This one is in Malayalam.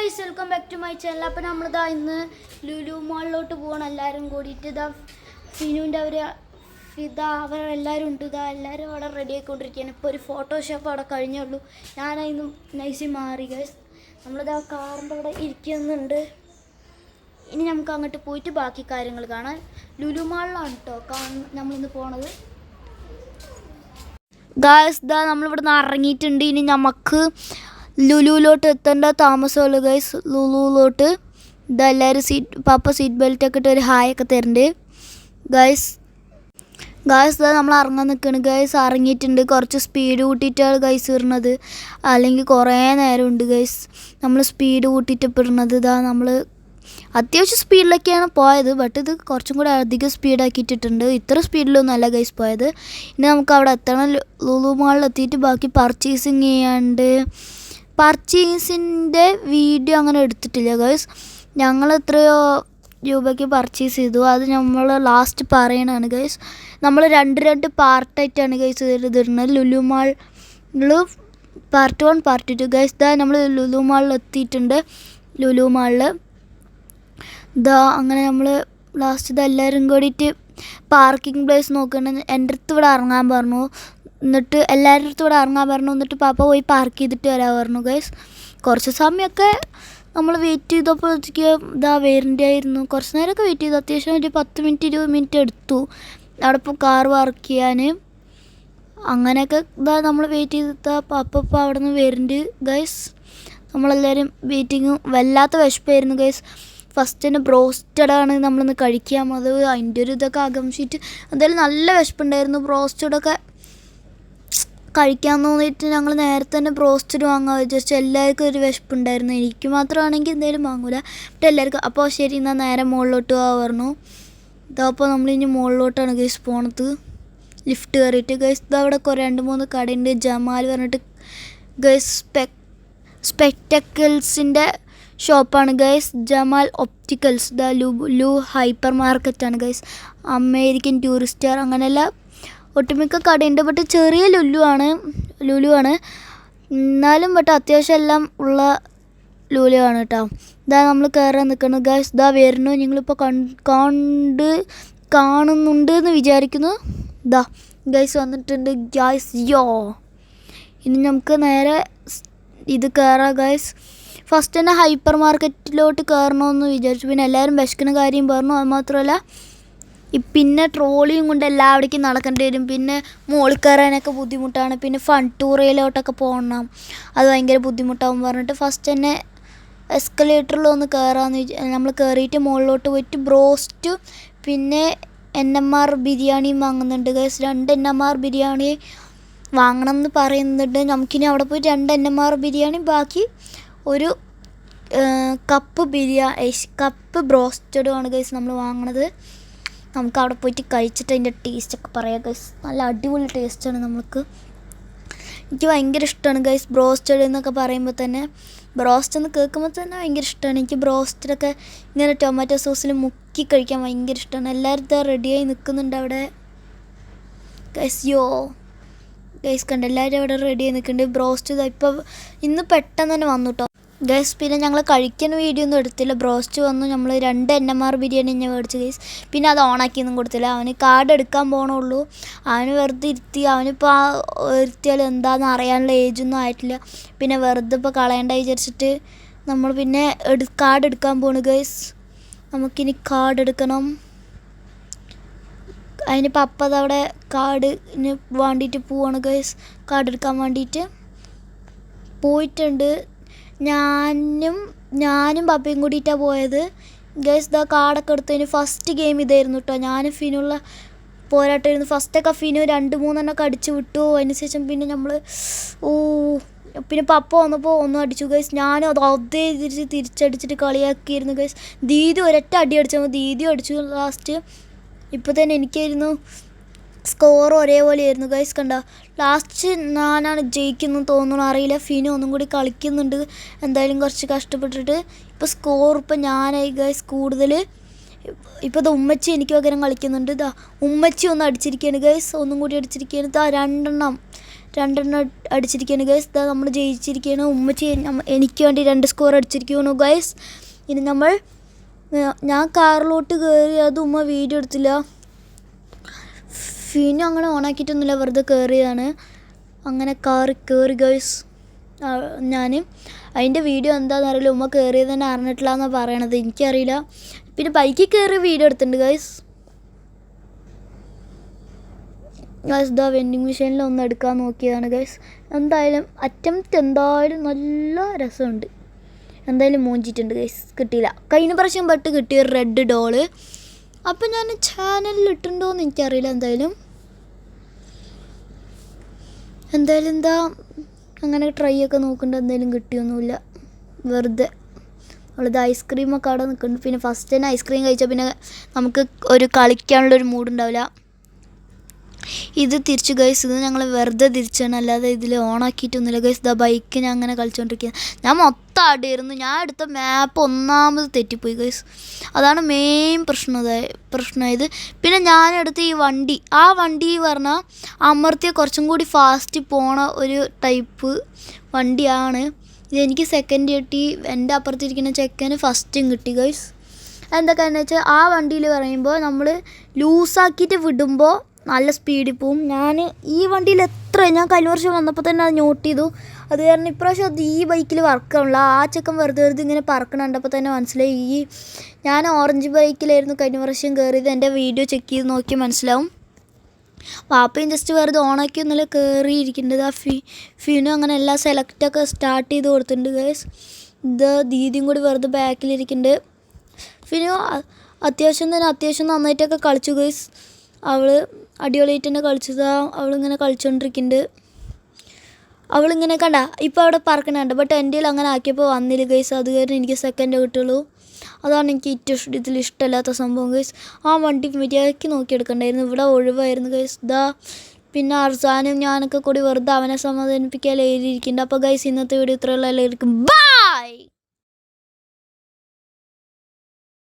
Guys welcome back to my channel അപ്പോൾ നമ്മളിതാ ഇന്ന് ലുലു മോളിലോട്ട് പോകണം എല്ലാവരും കൂടിയിട്ട് ഇതാ ഫിനുവിന്റെ അവർ ഫിദ അവരെല്ലാവരും ഉണ്ട്. ഇതാ എല്ലാവരും അവിടെ റെഡി ആയിക്കൊണ്ടിരിക്കുകയാണ്. ഇപ്പോൾ ഒരു ഫോട്ടോഷോപ്പ് അവിടെ കഴിഞ്ഞുള്ളൂ. ഞാനതിന്ന് നൈസി മാറി ഗൈസ് നമ്മളിതാ കാറിന്റെ അവിടെ ഇരിക്കുന്നുണ്ട്. ഇനി നമുക്ക് അങ്ങോട്ട് പോയിട്ട് ബാക്കി കാര്യങ്ങൾ കാണാൻ. ലുലു മാളിലാണ് കേട്ടോ കാണ നമ്മളിന്ന് പോണത്. ഗായസ് ദാ നമ്മളിവിടെ നിന്ന് ഇറങ്ങിയിട്ടുണ്ട്. ഇനി നമുക്ക് ലുലുവിലോട്ട് എത്തേണ്ട താമസമുള്ളൂ ഗൈസ് ലുലുവിലോട്ട് ഇതെല്ലാവരും സീറ്റ് പാപ്പ സീറ്റ് ബെൽറ്റ് ഒക്കെ ഇട്ട് ഒരു ഹായ് ഒക്കെ തരുന്നുണ്ട് ഗൈസ് ഗൈസ് ഇതാ നമ്മൾ ഇറങ്ങാൻ നിൽക്കുന്നത് ഗൈസ് ഇറങ്ങിയിട്ടുണ്ട്. കുറച്ച് സ്പീഡ് കൂട്ടിയിട്ടാണ് ഗൈസ് ഇടുന്നത്. അല്ലെങ്കിൽ കുറേ നേരം ഉണ്ട് ഗൈസ് നമ്മൾ സ്പീഡ് കൂട്ടിയിട്ട് ഇപ്പോൾ ഇടുന്നത്. ഇതാ നമ്മൾ അത്യാവശ്യം സ്പീഡിലൊക്കെയാണ് പോയത്. ബട്ട് ഇത് കുറച്ചും കൂടെ അധികം സ്പീഡാക്കിയിട്ടിട്ടുണ്ട് ഇത്ര സ്പീഡിലൊന്നും അല്ല ഗൈസ് പോയത്. ഇനി നമുക്ക് അവിടെ എത്തണം. ലുലു മാളിൽ എത്തിയിട്ട് ബാക്കി പർച്ചേസിങ് ചെയ്യാണ്ട് പർച്ചേസിന്റെ വീഡിയോ അങ്ങനെ എടുത്തിട്ടില്ല ഗൈസ് ഞങ്ങൾ എത്രയോ രൂപയ്ക്ക് പർച്ചേസ് ചെയ്തു. അത് നമ്മൾ ലാസ്റ്റ് പറയണതാണ് ഗൈസ് നമ്മൾ രണ്ട് രണ്ട് പാർട്ടായിട്ടാണ് ഗൈസ് ഇതിടുന്നത് ലുലു മാളിൽ part one part two guys ദാ നമ്മൾ ലുലു മാളിൽ എത്തിയിട്ടുണ്ട്. ലുലു മാളിൽ ഇതാ അങ്ങനെ നമ്മൾ ലാസ്റ്റ് ഇത് എല്ലാവരും കൂടിയിട്ട് പാർക്കിംഗ് പ്ലേസ് നോക്കണം എന്റെ അടുത്ത് ഇവിടെ ഇറങ്ങാൻ പറഞ്ഞു. എന്നിട്ട് എല്ലാവരുടെ അടുത്തും കൂടെ ഇറങ്ങാൻ പറഞ്ഞു. എന്നിട്ട് പാപ്പ പോയി പാർക്ക് ചെയ്തിട്ട് വരാൻ പറഞ്ഞു ഗൈസ് കുറച്ച് സമയമൊക്കെ നമ്മൾ വെയിറ്റ് ചെയ്തപ്പോഴത്തേക്ക് ഇതാ വേരിന്റെ ആയിരുന്നു കുറച്ച് നേരമൊക്കെ വെയിറ്റ് ചെയ്തു. അത്യാവശ്യം ഒരു പത്ത് മിനിറ്റ് ഇരുപത് മിനിറ്റ് എടുത്തു. അവിടെ ഇപ്പോൾ കാർ വർക്ക് ചെയ്യാൻ അങ്ങനെയൊക്കെ ഇതാ നമ്മൾ വെയിറ്റ് ചെയ്തിട്ട് പാപ്പ ഇപ്പോൾ അവിടെ നിന്ന് വരുന്നുണ്ട് ഗൈസ് നമ്മളെല്ലാവരും വെയിറ്റിങ്ങും വല്ലാത്ത വിശപ്പായിരുന്നു ഗൈസ് ഫസ്റ്റ് തന്നെ ബ്രോസ്റ്റഡാണ് നമ്മളിന്ന് കഴിക്കാൻ അത് അതിന്റെ ഒരു ഇതൊക്കെ ആകാംക്ഷിച്ചിട്ട് എന്തായാലും നല്ല വിശപ്പുണ്ടായിരുന്നു. ബ്രോസ്റ്റഡൊക്കെ കഴിക്കാൻ തോന്നിയിട്ട് ഞങ്ങൾ നേരത്തെ തന്നെ ബ്രോസ്റ്റഡ് വാങ്ങാൻ വിചാരിച്ചു. എല്ലാവർക്കും ഒരു വിശപ്പുണ്ടായിരുന്നു. എനിക്ക് മാത്രമാണെങ്കിൽ എന്തായാലും വാങ്ങൂല. ബട്ട് എല്ലാവർക്കും അപ്പോൾ ശരി എന്നാൽ നേരെ മുകളിലോട്ട് പോകാൻ പറഞ്ഞു. ഇതപ്പോൾ നമ്മളിനി മുകളിലോട്ടാണ് ഗൈസ് പോണത്. ലിഫ്റ്റ് കയറിയിട്ട് ഗൈസ് ഇത് അവിടെ കുറേ രണ്ട് മൂന്ന് കടയുണ്ട്. ജമാൽ പറഞ്ഞിട്ട് ഗൈസ് സ്പെക് സ്പെക്ടക്കിൾസിന്റെ ഷോപ്പാണ് ഗൈസ് ജമാൽ ഒപ്റ്റിക്കൽസ് ദ ലു ലു ഹൈപ്പർ മാർക്കറ്റാണ് ഗൈസ് അമേരിക്കൻ ടൂറിസ്റ്റർ അങ്ങനെയുള്ള ഒട്ടുമിക്ക കടയുണ്ട് ബട്ട് ചെറിയ ലുലു ആണ് ലുലു ആണ്. എന്നാലും ബട്ട് അത്യാവശ്യം എല്ലാം ഉള്ള ലുലു ആണ് കേട്ടോ. ഇതാ നമ്മൾ കയറാൻ നിൽക്കുന്നത് ഗൈസ് ഇതാ വരുന്നു. നിങ്ങളിപ്പോൾ കണ്ട് കാണുന്നുണ്ട് എന്ന് വിചാരിക്കുന്നു. ഇതാ ഗൈസ് വന്നിട്ടുണ്ട്. ഗൈസ് യോ. ഇനി നമുക്ക് നേരെ ഇത് കയറാം ഗൈസ് ഫസ്റ്റ് തന്നെ ഹൈപ്പർ മാർക്കറ്റിലോട്ട് കയറണമെന്ന് വിചാരിച്ചു. പിന്നെ എല്ലാവരും വിശക്കുന്ന കാര്യം പറഞ്ഞു. അത് മാത്രമല്ല ഈ പിന്നെ ട്രോളിയും കൊണ്ട് എല്ലാവിടേക്കും നടക്കേണ്ടി വരും. പിന്നെ മുകളിൽ കയറാനൊക്കെ ബുദ്ധിമുട്ടാണ്. പിന്നെ ഫൺ ടൂറിലോട്ടൊക്കെ പോകണം. അത് ഭയങ്കര ബുദ്ധിമുട്ടാവും പറഞ്ഞിട്ട് ഫസ്റ്റ് തന്നെ എസ്കലേറ്ററിൽ ഒന്ന് കയറാന്ന് നമ്മൾ കയറിയിട്ട് മുകളിലോട്ട് പോയിട്ട് ബ്രോസ്റ്റ് പിന്നെ എൻ എം ആർ ബിരിയാണിയും വാങ്ങുന്നുണ്ട്. ഗൈസ് രണ്ട് എൻ എം ആർ ബിരിയാണി വാങ്ങണം എന്ന് പറയുന്നുണ്ട്. നമുക്കിനി അവിടെ പോയി രണ്ട് എൻ എം ആർ ബിരിയാണി ബാക്കി ഒരു കപ്പ് ബിരിയാണി കപ്പ് ബ്രോസ്റ്റഡും ആണ് ഗൈസ് നമ്മൾ വാങ്ങണത്. നമുക്ക് അവിടെ പോയിട്ട് കഴിച്ചിട്ട് അതിന്റെ ടേസ്റ്റൊക്കെ പറയാം ഗൈസ് നല്ല അടിപൊളി ടേസ്റ്റാണ് നമുക്ക് എനിക്ക് ഭയങ്കര ഇഷ്ടമാണ് ഗൈസ് ബ്രോസ്റ്റഡ് എന്നൊക്കെ പറയുമ്പോൾ തന്നെ. ബ്രോസ്റ്റ് എന്ന് കേൾക്കുമ്പോൾ തന്നെ ഭയങ്കര ഇഷ്ടമാണ് എനിക്ക് ബ്രോസ്റ്റഡൊക്കെ ഇങ്ങനെ ടൊമാറ്റോ സോസിൽ മുക്കി കഴിക്കാൻ ഭയങ്കര ഇഷ്ടമാണ് എല്ലാവരും ഇതാ റെഡിയായി നിൽക്കുന്നുണ്ട് അവിടെ. ഗൈസ് യോ. ഗൈസ് കണ്ട്? എല്ലാവരും അവിടെ റെഡിയായി നിൽക്കുന്നുണ്ട് ബ്രോസ്റ്റ് ഇതാ ഇപ്പോൾ ഇന്ന് പെട്ടെന്ന് തന്നെ വന്നു കേട്ടോ ഗൈസ് പിന്നെ ഞങ്ങൾ കഴിക്കുന്ന വീഡിയോ ഒന്നും എടുത്തില്ല. ബ്രോസ്റ്റ് വന്നു. നമ്മൾ രണ്ട് എൻ എം ആർ ബിരിയാണി ഞാൻ മേടിച്ചു ഗൈസ് പിന്നെ അത് ഓണാക്കിയൊന്നും കൊടുത്തില്ല. അവന് കാർഡ് എടുക്കാൻ പോകണുള്ളൂ അവന് വെറുതെ ഇരുത്തി അവനിപ്പോൾ ആ ഇരുത്തിയാൽ എന്താണെന്ന് അറിയാനുള്ള ഏജൊന്നും ആയിട്ടില്ല. പിന്നെ വെറുതെ ഇപ്പോൾ കളയണ്ട വിചാരിച്ചിട്ട് നമ്മൾ പിന്നെ എടു കാർഡ് എടുക്കാൻ പോണു ഗൈസ് നമുക്കിനി കാർഡ് എടുക്കണം. അതിന് പപ്പ അവിടെ കാർഡിന് വേണ്ടിയിട്ട് പോവാണ് ഗൈസ് കാർഡ് എടുക്കാൻ വേണ്ടിയിട്ട് പോയിട്ടുണ്ട്. ഞാനും ഞാനും പപ്പയും കൂടിയിട്ടാണ് പോയത്. ഗൈസ് ദ കാർഡൊക്കെ എടുത്തതിന് ഫസ്റ്റ് ഗെയിം ഇതായിരുന്നു കേട്ടോ ഞാനും ഫിനുള്ള പോരാട്ടമായിരുന്നു. ഫസ്റ്റൊക്കെ ഫിനു രണ്ട് മൂന്നെണ്ണമൊക്കെ അടിച്ച് വിട്ടു. അതിനുശേഷം പിന്നെ നമ്മൾ ഓ പിന്നെ പപ്പ വന്നപ്പോൾ ഒന്നും അടിച്ചു. ഗൈസ് ഞാനും അത് അതേ തിരിച്ച് തിരിച്ചടിച്ചിട്ട് കളിയാക്കിയിരുന്നു. ഗൈസ് ദീദി ഒരൊറ്റ അടി അടിച്ചു. ദീദി അടിച്ചു ലാസ്റ്റ് ഇപ്പോൾ തന്നെ എനിക്കായിരുന്നു സ്കോർ ഒരേപോലെ ആയിരുന്നു ഗൈസ് കണ്ട? ലാസ്റ്റ് ഞാനാണ് ജയിക്കുന്നു തോന്നുന്നു. അറിയില്ല. ഫിനു ഒന്നും കൂടി കളിക്കുന്നുണ്ട്. എന്തായാലും കുറച്ച് കഷ്ടപ്പെട്ടിട്ട് ഇപ്പോൾ സ്കോർ ഇപ്പം ഞാനായി ഗൈസ് കൂടുതൽ ഇപ്പോൾ ഇത് ഉമ്മച്ചി എനിക്ക് പകരം കളിക്കുന്നുണ്ട്. ഇതാ ഉമ്മച്ചി ഒന്ന് അടിച്ചിരിക്കുകയാണ് ഗൈസ് ഒന്നും കൂടി അടിച്ചിരിക്കുകയാണ്. ഇതാ രണ്ടെണ്ണം. രണ്ടെണ്ണം അടിച്ചിരിക്കുകയാണ് ഗൈസ് ഇതാ നമ്മൾ ജയിച്ചിരിക്കുകയാണ്. ഉമ്മച്ചി എനിക്ക് വേണ്ടി രണ്ട് സ്കോർ അടിച്ചിരിക്കുകയാണ് ഗൈസ് ഇനി നമ്മൾ ഞാൻ കാറിലോട്ട് കയറി അത് ഉമ്മ വീഡിയോ എടുത്തില്ല. ഫീനും അങ്ങനെ ഓണാക്കിയിട്ടൊന്നുമില്ല വെറുതെ കയറിയതാണ് അങ്ങനെ കാറി കയറി ഗേൾസ് ഞാൻ അതിന്റെ വീഡിയോ എന്താണെന്ന് അറിയില്ല. ഉമ്മ കയറിയത് തന്നെ അറിഞ്ഞിട്ടില്ല എന്നാണ് പറയണത്. എനിക്കറിയില്ല. പിന്നെ ബൈക്കിൽ കയറി വീഡിയോ എടുത്തിട്ടുണ്ട് ഗൈസ് ഗൈസ് ദാ വെൻഡിങ് മെഷീനിൽ ഒന്ന് എടുക്കാൻ നോക്കിയതാണ് ഗൈസ് എന്തായാലും അറ്റംപ്റ്റ് എന്തായാലും നല്ല രസമുണ്ട്. എന്തായാലും മൂഞ്ചിട്ടുണ്ട് ഗൈസ് കിട്ടിയില്ല. കഴിഞ്ഞ പ്രാവശ്യം പെട്ട് കിട്ടിയ റെഡ് ഡോൾ അപ്പം ഞാൻ ചാനലിൽ ഇട്ടുണ്ടോ എന്ന് എനിക്കറിയില്ല എന്തായാലും. എന്തായാലും എന്താ അങ്ങനെ ട്രൈ ഒക്കെ നോക്കുന്നുണ്ട് എന്തായാലും കിട്ടിയൊന്നുമില്ല. വെറുതെ. അവളിത് ഐസ്ക്രീമൊക്കെ അവിടെ നിൽക്കുന്നുണ്ട് പിന്നെ ഫസ്റ്റ് തന്നെ ഐസ്ക്രീം കഴിച്ചാൽ പിന്നെ നമുക്ക് ഒരു കളിക്കാനുള്ളൊരു മൂഡ് ഉണ്ടാവില്ല. ഇത് തിരിച്ച് ഗൈസ് ഇത് ഞങ്ങൾ വെറുതെ തിരിച്ചാണ്. അല്ലാതെ ഇതിൽ ഓണാക്കിയിട്ടൊന്നുമില്ല ഗൈസ് ദ ബൈക്ക് ഞാൻ അങ്ങനെ കളിച്ചുകൊണ്ടിരിക്കുന്നത് ഞാൻ മൊത്തം അടിയായിരുന്നു. ഞാൻ എടുത്ത മാപ്പ് ഒന്നാമത് തെറ്റിപ്പോയി ഗൈസ് അതാണ് മെയിൻ പ്രശ്നം. പ്രശ്നമായത് പിന്നെ ഞാനെടുത്ത ഈ വണ്ടി. ആ വണ്ടി പറഞ്ഞാൽ അമർത്തിയ കുറച്ചും കൂടി ഫാസ്റ്റ് പോണ ഒരു ടൈപ്പ് വണ്ടിയാണ്. ഇതെനിക്ക് സെക്കൻഡ് കിട്ടി. എന്റെ അപ്പുറത്തിരിക്കുന്ന ചെക്കന് ഫസ്റ്റും കിട്ടി ഗൈസ് എന്തൊക്കെയാണെന്ന് വെച്ചാൽ ആ വണ്ടിയിൽ പറയുമ്പോൾ നമ്മൾ ലൂസാക്കിയിട്ട് വിടുമ്പോൾ നല്ല സ്പീഡിൽ പോവും. ഞാൻ ഈ വണ്ടിയിൽ എത്ര ഞാൻ കഴിഞ്ഞ വർഷം വന്നപ്പോൾ തന്നെ അത് നോട്ട് ചെയ്തു. അത് കാരണം ഇപ്രാവശ്യം അത് ഈ ബൈക്കിൽ വർക്കാണില്ല ആ ചക്കം വെറുതെ വെറുതെ ഇങ്ങനെ പറക്കണണ്ടപ്പോൾ തന്നെ മനസ്സിലായി. ഈ ഞാൻ ഓറഞ്ച് ബൈക്കിലായിരുന്നു കഴിഞ്ഞ വർഷം കയറിയത് എന്റെ വീഡിയോ ചെക്ക് ചെയ്ത് നോക്കി മനസ്സിലാവും. വാപ്പയും ജസ്റ്റ് വെറുതെ ഓണാക്കി ഒന്നുമില്ല കയറിയിരിക്കേണ്ടത് ആ ഫി ഫിനും അങ്ങനെ എല്ലാ സെലക്റ്റൊക്കെ സ്റ്റാർട്ട് ചെയ്ത് കൊടുത്തിട്ടുണ്ട് ഗൈസ് ഇത് ദീദിയും കൂടി വെറുതെ ബാക്കിലിരിക്കുന്നുണ്ട് ഫിനു അത്യാവശ്യം തന്നെ അത്യാവശ്യം നന്നായിട്ടൊക്കെ കളിച്ചു ഗൈസ് അവൾ അടിപൊളിയായിട്ട് തന്നെ കളിച്ചതാ. അവളിങ്ങനെ കളിച്ചുകൊണ്ടിരിക്കുന്നുണ്ട് അവളിങ്ങനെ കണ്ട ഇപ്പോൾ അവിടെ പറക്കണുണ്ട്. ബട്ട് എന്റെ അങ്ങനെ ആക്കിയപ്പോൾ വന്നില്ല ഗൈസ് അത് കാരണം എനിക്ക് സെക്കൻഡ് കിട്ടുള്ളൂ. അതാണ് എനിക്ക് ഏറ്റവും ഇതിൽ ഇഷ്ടമല്ലാത്ത സംഭവം ഗൈസ് ആ വണ്ടി മര്യാദയ്ക്ക് നോക്കിയെടുക്കണ്ടായിരുന്നു. ഇവിടെ ഒഴിവായിരുന്നു ഗൈസ് ഇതാ പിന്നെ അർസാനും ഞാനൊക്കെ കൂടി വെറുതെ അവനെ സമാധാനിപ്പിക്കാൻ എഴുതിയിരിക്കുന്നുണ്ട് അപ്പോൾ ഗൈസ് ഇന്നത്തെ വീഡിയോ ഇത്രയുള്ള എല്ലാവർക്കും ബൈ